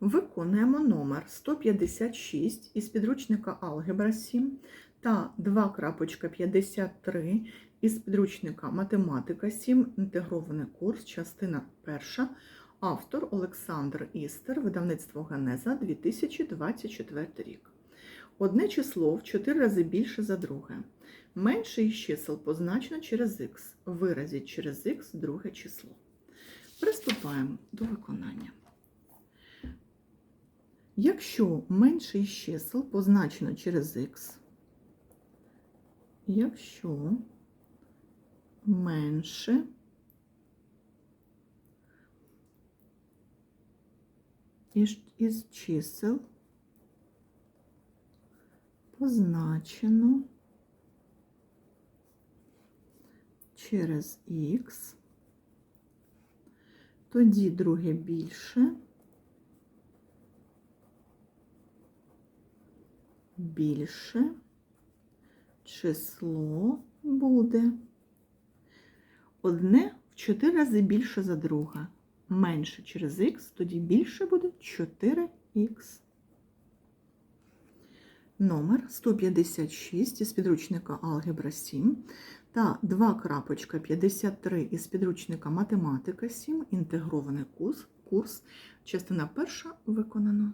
Виконуємо номер 156 із підручника Алгебра 7 та 2.53 із підручника Математика 7, інтегрований курс, частина 1, автор Олександр Істер, видавництво Генеза 2024 рік. Одне число в 4 рази більше за друге. Менше із чисел позначено через х. Виразіть через х друге число. Приступаємо до виконання. Якщо менше із чисел позначено через х, якщо менше із чисел позначено через х, тоді друге більше. Більше число буде одне в 4 рази більше за друге. Менше через х, тоді більше буде 4х. Номер 156 із підручника Алгебра 7 та 2.53 із підручника Математика 7, інтегрований курс, частина перша виконано.